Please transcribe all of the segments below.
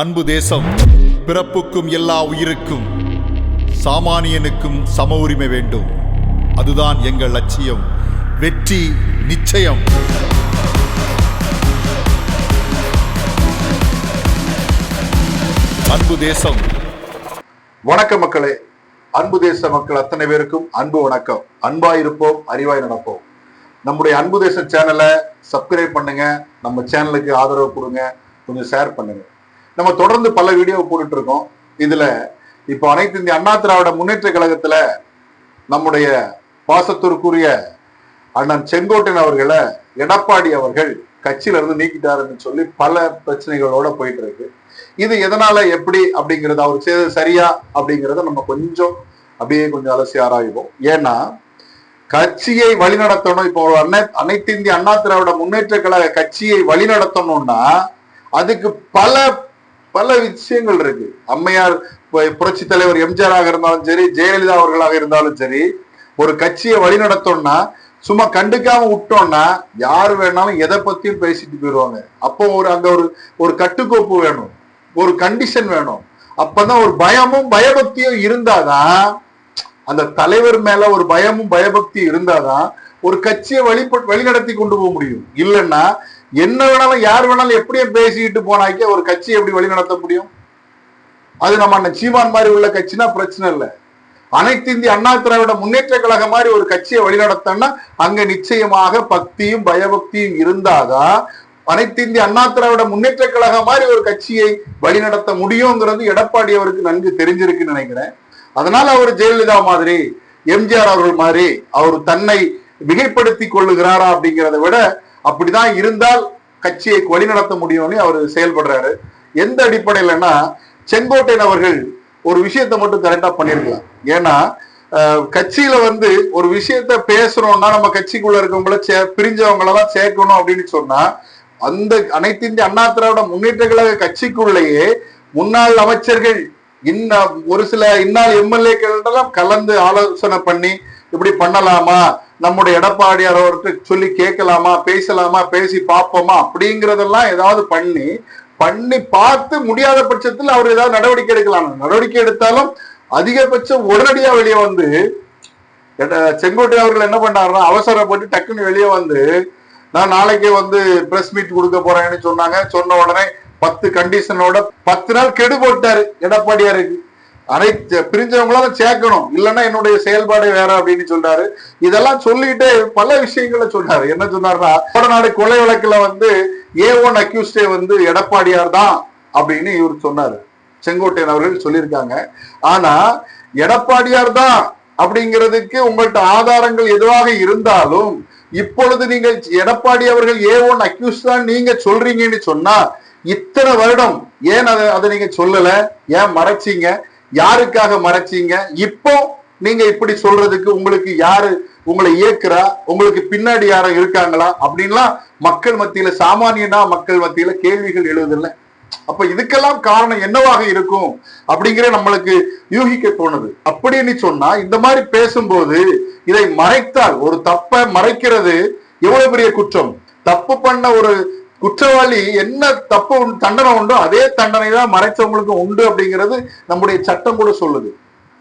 அன்பு தேசம் பிறப்புக்கும் எல்லா உயிருக்கும் சாமானியனுக்கும் சம உரிமை வேண்டும். அதுதான் எங்கள் லட்சியம் வெற்றி நிச்சயம். அன்பு தேசம். வணக்க மக்களே. அன்பு தேச மக்கள் அத்தனை பேருக்கும் அன்பு வணக்கம். அன்பாய் இருப்போம் அறிவாய் நடப்போம். நம்முடைய அன்பு தேசம் சேனலை சப்ஸ்கிரைப் பண்ணுங்க. நம்ம சேனலுக்கு ஆதரவு கொடுங்க. கொஞ்சம் ஷேர் பண்ணுங்க. நம்ம தொடர்ந்து பல வீடியோ போட்டுட்டு இருக்கோம். இதுல இப்போ அனைத்து இந்திய அண்ணா திராவிட முன்னேற்ற கழகத்துல நம்முடைய பாசத்திற்குரிய அண்ணன் செங்கோட்டன் அவர்களை எடப்பாடி அவர்கள் கட்சியில இருந்து நீக்கிட்டாருன்னு சொல்லி பல பிரச்சனைகளோட போயிட்டு இருக்கு. இது எதனால எப்படி அப்படிங்கறத அவர் செய்தது சரியா அப்படிங்கறத நம்ம கொஞ்சம் அப்படியே கொஞ்சம் அலசி ஆராய்வோம். ஏன்னா கட்சியை வழிநடத்தணும் இப்போ ஒரு அனைத்து இந்திய அண்ணா திராவிட முன்னேற்ற கழக கட்சியை வழிநடத்தணும்னா அதுக்கு பல பல விஷயங்கள் இருக்கு. அம்மையார் புரட்சி தலைவர் எம்ஜிஆராக இருந்தாலும் சரி ஜெயலலிதா அவர்களாக இருந்தாலும் சரி ஒரு கட்சியை வழிநடத்தணும்னா சும்மா கண்டுக்காம விட்டோம்னா யார் வேணாலும் எதை பத்தியும் பேசிட்டு போயிடுவாங்க. அப்போ ஒரு அங்க ஒரு ஒரு கட்டுக்கோப்பு வேணும். ஒரு கண்டிஷன் வேணும். அப்பதான் ஒரு பயமும் பயபக்தியும் இருந்தாதான் அந்த தலைவர் மேல ஒரு பயமும் பயபக்தியும் இருந்தாதான் ஒரு கட்சியை வழி வழிநடத்தி கொண்டு போக முடியும். இல்லைன்னா என்ன வேணாலும் யார் வேணாலும் எப்படியே பேசிக்கிட்டு போனாக்கே ஒரு கட்சியை எப்படி வழிநடத்த முடியும்? அது நம்ம அண்ணன் சீமான் மாதிரி உள்ள கட்சினா பிரச்சனை இல்லை. அனைத்து இந்திய அண்ணா திராவிட முன்னேற்ற கழகம் மாதிரி ஒரு கட்சியை வழிநடத்தன்னா அங்க நிச்சயமாக பக்தியும் பயபக்தியும் இருந்தாதான் அனைத்து இந்திய அண்ணா திராவிட முன்னேற்ற கழகம் மாதிரி ஒரு கட்சியை வழிநடத்த முடியுங்கிறது எடப்பாடி அவருக்கு நன்கு தெரிஞ்சிருக்குன்னு நினைக்கிறேன். அதனால அவர் ஜெயலலிதா மாதிரி எம்ஜிஆர் அவர்கள் மாதிரி அவர் தன்னை மிகைப்படுத்தி கொள்ளுகிறாரா அப்படிங்கிறத விட அப்படிதான் இருந்தால் கட்சியை வழிநடத்த முடியும்னு அவர் செயல்படுறாரு. எந்த அடிப்படையிலன்னா செங்கோட்டையன் அவர்கள் ஒரு விஷயத்த மட்டும் கரெக்டா பண்ணிருக்கலாம் ஏன்னா கட்சியில வந்து ஒரு விஷயத்த பேசுறோம்னா நம்ம கட்சிக்குள்ள இருக்கவங்கள சே பிரிஞ்சவங்களெல்லாம் சேர்க்கணும் அப்படின்னு சொன்னா அந்த அனைத்து இந்திய அண்ணா திராவிட முன்னேற்ற கழக கட்சிக்குள்ளேயே முன்னாள் அமைச்சர்கள் இன்ன ஒரு சில இன்னாள் எம்எல்ஏக்களிடம் கலந்து ஆலோசனை பண்ணி இப்படி பண்ணலாமா? நம்முடைய எடப்பாடியார் அவர்கிட்ட சொல்லி கேட்கலாமா பேசலாமா பேசி பார்ப்போமா அப்படிங்கறதெல்லாம் ஏதாவது பண்ணி பண்ணி பார்த்து முடியாத பட்சத்தில் அவர் ஏதாவது நடவடிக்கை எடுக்கலாம். நடவடிக்கை எடுத்தாலும் அதிகபட்சம் உடனடியா வெளியே வந்து செங்கோட்டை அவர்கள் என்ன பண்ணாருன்னா அவசரப்பட்டு டக்குன்னு வெளியே வந்து நான் நாளைக்கே வந்து பிரஸ் மீட் கொடுக்க போறேன்னு சொன்னாங்க. சொன்ன உடனே பத்து கண்டிஷனோட பத்து நாள் கெடு போட்டாரு எடப்பாடியாருக்கு. அனைத்து பிரிஞ்சவங்களாம் சேர்க்கணும். இல்லைன்னா என்னுடைய செயல்பாடு வேற அப்படின்னு சொல்றாரு. இதெல்லாம் சொல்லிட்டு பல விஷயங்களை சொன்னாரு என்ன சொன்னாருன்னா கோடநாடு கொலை வழக்குல வந்து ஏ ஒன் அக்யூஸ்டே வந்து எடப்பாடியார் தான் அப்படின்னு இவர் சொன்னாரு. செங்கோட்டையன் அவர்கள் சொல்லியிருக்காங்க. ஆனா எடப்பாடியார் தான் அப்படிங்கிறதுக்கு உங்கள்கிட்ட ஆதாரங்கள் எதுவாக இருந்தாலும் இப்பொழுது நீங்கள் எடப்பாடி அவர்கள் ஏ ஒன் அக்யூஸ் தான் நீங்க சொல்றீங்கன்னு சொன்னா இத்தனை வருடம் ஏன் அதை அதை நீங்க சொல்லல? ஏன் மறைச்சீங்க? யாருக்காக மறைச்சீங்க? இப்போ நீங்க இப்படி சொல்றதுக்கு உங்களுக்கு யாரு உங்களை இயக்குறா உங்களுக்கு பின்னாடி யாரும் இருக்காங்களா? அப்படின்லாம் மக்கள் மத்தியில சாமானியனா மக்கள் மத்தியில கேள்விகள் எழுதுதில்ல அப்ப இதுக்கெல்லாம் காரணம் என்னவாக இருக்கும்? அப்படிங்கிற நம்மளுக்கு யூகிக்க தோணுது. அப்படின்னு சொன்னா இந்த மாதிரி பேசும்போது இதை மறைத்தால் ஒரு தப்பை மறைக்கிறது எவ்வளவு பெரிய குற்றம்? தப்பு பண்ண ஒரு குற்றவாளி என்ன தப்பு தண்டனை உண்டோ அதே தண்டனை தான் மறைச்சவங்களுக்கு உண்டு அப்படிங்கிறது நம்முடைய சட்டம் கூட சொல்லுது.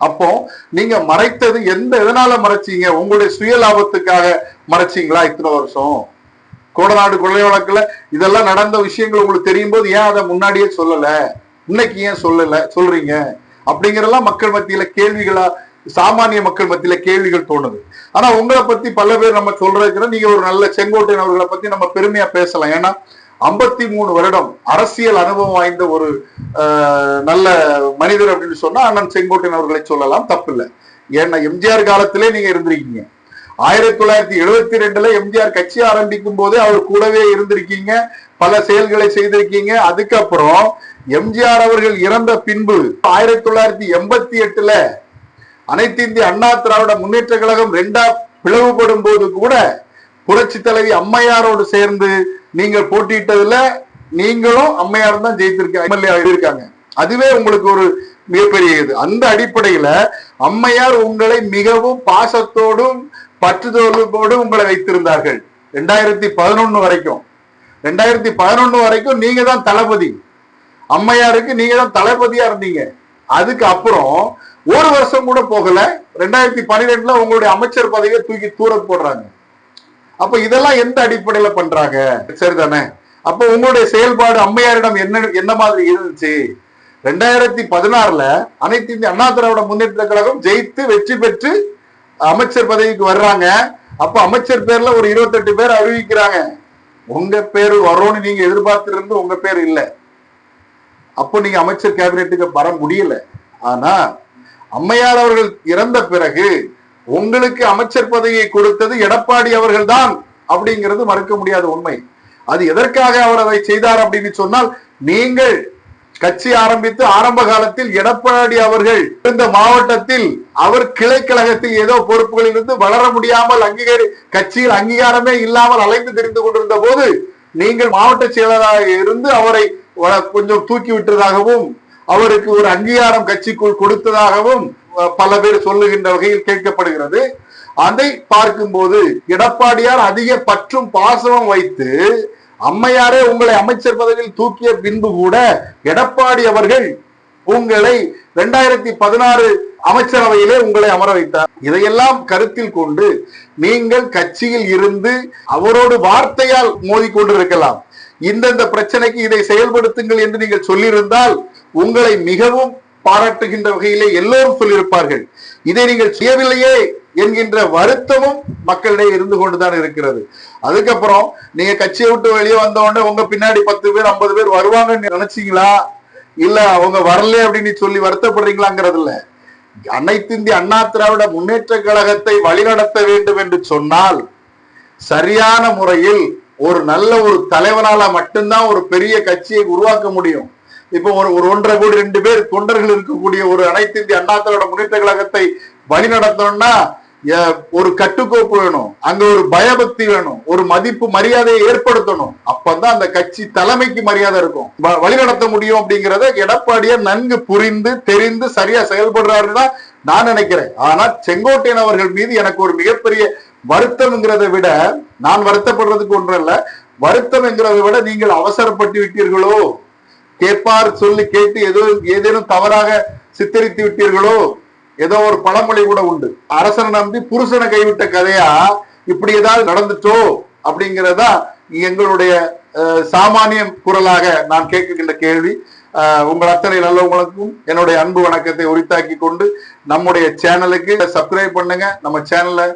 அப்போ நீங்க மறைத்தது எந்த எதனால மறைச்சீங்க? உங்களுடைய சுய லாபத்துக்காக மறைச்சீங்களா இத்தனை வருஷம்? கோடநாடு கொள்ளை வழக்குல இதெல்லாம் நடந்த விஷயங்கள் உங்களுக்கு தெரியும் போது ஏன் அதை முன்னாடியே சொல்லல? இன்னைக்கு ஏன் சொல்லல? சொல்றீங்க? அப்படிங்கறதெல்லாம் மக்கள் மத்தியில கேள்விகளா சாமானிய மக்கள் மத்தியில கேள்விகள் தோணுது. ஆனா உங்களை பத்தி பல பேர் நம்ம சொல்றதுக்கு நீங்க ஒரு நல்ல செங்கோட்டையன் அவர்களை பத்தி நம்ம பெருமையா பேசலாம். ஏன்னா ஐம்பத்தி மூணு வருடம் அரசியல் அனுபவம் வாய்ந்த ஒரு ஆஹ், நல்ல மனிதர் அப்படின்னு சொன்னா அண்ணன் செங்கோட்டையன் அவர்களை சொல்லலாம். தப்பில்லை. ஏன்னா எம்ஜிஆர் காலத்திலே நீங்க இருந்திருக்கீங்க. ஆயிரத்தி தொள்ளாயிரத்தி எழுபத்தி ரெண்டுல எம்ஜிஆர் கட்சி ஆரம்பிக்கும் போதே அவர் கூடவே இருந்திருக்கீங்க. பல செயல்களை செய்திருக்கீங்க. அதுக்கப்புறம் எம்ஜிஆர் அவர்கள் இறந்த பின்பு ஆயிரத்தி தொள்ளாயிரத்தி எண்பத்தி எட்டுல அனைத்து இந்திய அண்ணா திராவிட முன்னேற்ற கழகம் ரெண்டா பிளவுபடும் போது கூட புரட்சி தலைவி அம்மையாரோடு சேர்ந்து நீங்கள் போட்டியிட்டதுல நீங்களும் அம்மையார் தான் ஜெயித்திருக்க எம்எல்ஏ இருக்காங்க அதுவே உங்களுக்கு ஒரு மிகப்பெரிய இது. அந்த அடிப்படையில அம்மையார் உங்களை மிகவும் பாசத்தோடும் பற்றுதலோடும் உங்களை வைத்திருந்தார்கள். ரெண்டாயிரத்தி பதினொன்னு வரைக்கும். ரெண்டாயிரத்தி பதினொன்னு வரைக்கும் நீங்க தான் தளபதி. அம்மையாருக்கு நீங்க தான் தளபதியா இருந்தீங்க. அதுக்கு அப்புறம் ஒரு வருஷம் கூட போகல. ரெண்டாயிரத்தி பன்னிரெண்டுல உங்களுடைய அமைச்சர் பதவியை தூக்கி தூர போடுறாங்க. அப்ப இதெல்லாம் எந்த அடிப்படையில பண்றாங்க? சரிதானே? அப்ப உங்களுடைய செயல்பாடு அம்மையாரிடம் என்ன என்ன மாதிரி இருந்துச்சு? ரெண்டாயிரத்தி பதினாறுல அனைத்து இந்திய அண்ணா திராவிட முன்னேற்ற கழகம் ஜெயித்து வெற்றி பெற்று அமைச்சர் பதவிக்கு வர்றாங்க. அப்ப அமைச்சர் பேர்ல ஒரு இருபத்தெட்டு பேர் அறிவிக்கிறாங்க. உங்க பேரு வரும்னு நீங்க எதிர்பார்த்திருந்து உங்க பேர் இல்லை. அப்போ நீங்க அமைச்சர் கேபினெட்டுக்கு வர முடியல. ஆனா அம்மையார் அவர்கள் இறந்த பிறகு உங்களுக்கு அமைச்சர் பதவியை கொடுத்தது எடப்பாடி அவர்கள்தான் அப்படிங்கிறது மறுக்க முடியாத உண்மை. அது எதற்காக அவர் அதை செய்தார் அப்படின்னு சொன்னால் நீங்கள் கட்சி ஆரம்பித்து ஆரம்ப காலத்தில் எடப்பாடி அவர்கள் இந்த மாவட்டத்தில் அவர் கிளை கழகத்தில் ஏதோ பொறுப்புகளில் இருந்து வளர முடியாமல் அங்கீகாரி கட்சியில் அங்கீகாரமே இல்லாமல் அலைந்து தெரிந்து கொண்டிருந்த போது நீங்கள் மாவட்ட செயலராக இருந்து அவரை வ- கொஞ்சம் தூக்கி விட்டதாகவும் அவருக்கு ஒரு அங்கீகாரம் கட்சிக்குள் கொடுத்ததாகவும் பல பேர் சொல்லுகின்ற வகையில் கேட்கப்படுகிறது. அதை பார்க்கும்போது எடப்பாடியார் அதிக பற்றும் பாசமும் வைத்து அம்மையாரே உங்களை அமைச்சர் பதவியில் தூக்கிய பின்பு கூட எடப்பாடி அவர்கள் உங்களை இரண்டாயிரத்தி பதினாறு அமைச்சரவையிலே உங்களை அமர வைத்தார். இதையெல்லாம் கருத்தில் கொண்டு நீங்கள் கட்சியில் இருந்து அவரோடு வார்த்தையால் மோதிக்கொண்டிருக்கலாம். இந்தந்த பிரச்சனைக்கு இதை செயல்படுத்துங்கள் என்று நீங்கள் சொல்லியிருந்தால் உங்களை மிகவும் பாராட்டுகின்ற வகையிலே எல்லோரும் சொல்லியிருப்பார்கள். இதை நீங்கள் செய்யவில்லையே என்கின்ற வருத்தமும் மக்களிடையே இருந்து கொண்டுதான் இருக்கிறது. அதுக்கப்புறம் நீங்க கட்சியை விட்டு வெளியே வந்த உடனே உங்க பின்னாடி பத்து பேர் ஐம்பது பேர் வருவாங்கன்னு நினைச்சீங்களா? இல்ல அவங்க வரல அப்படின்னு சொல்லி வருத்தப்படுறீங்களாங்கிறது இல்ல. அனைத்து இந்திய அண்ணா திராவிட முன்னேற்ற கழகத்தை வழிநடத்த வேண்டும் என்று சொன்னால் சரியான முறையில் ஒரு நல்ல ஒரு தலைவனால மட்டும்தான் ஒரு பெரிய கட்சியை உருவாக்க முடியும். இப்போ ஒரு ஒரு ஒன்றரை கோடி ரெண்டு பேர் தொண்டர்கள் இருக்கக்கூடிய ஒரு அனைத்து இந்திய அண்ணா திராவிட முன்னேற்ற கழகத்தை வழிநடத்தணும்னா நடத்தணும்னா ஒரு கட்டுக்கோப்பு வேணும் அங்க ஒரு பயபக்தி வேணும் ஒரு மதிப்பு மரியாதையை ஏற்படுத்தணும். அப்பதான் அந்த கட்சி தலைமைக்கு மரியாதை இருக்கும். வழிநடத்த முடியும் அப்படிங்கறத எடப்பாடியார் நன்கு புரிந்து தெரிந்து சரியா செயல்படுறாருன்னு நான் நினைக்கிறேன். ஆனா செங்கோட்டையன் அவர்கள் மீது எனக்கு ஒரு மிகப்பெரிய வருத்தம்ங்கிறத விட நான் வருத்தப்படுறதுக்கு ஒன்றும் இல்ல. வருத்தம் விட நீங்கள் அவசரப்பட்டு விட்டீர்களோ? கேட்பார் சொல்லி கேட்டு ஏதோ ஏதேனும் தவறாக சித்தரித்து விட்டீர்களோ ஏதோ ஒரு பழமொழி கூட உண்டு. அரசனை நம்பி புருஷனை கைவிட்ட கதையா? இப்படி ஏதாவது நடந்துட்டோ அப்படிங்கிறதா எங்களுடைய சாமானியம் சாமானிய குரலாக நான் கேட்கின்ற கேள்வி. உங்கள் அத்தனை நல்லவங்களுக்கும் என்னுடைய அன்பு வணக்கத்தை உரித்தாக்கி கொண்டு நம்முடைய சேனலுக்கு சப்ஸ்கிரைப் பண்ணுங்க நம்ம சேனலை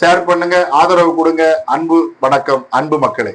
ஷேர் பண்ணுங்க ஆதரவு கொடுங்க. அன்பு வணக்கம். அன்பு மக்களே.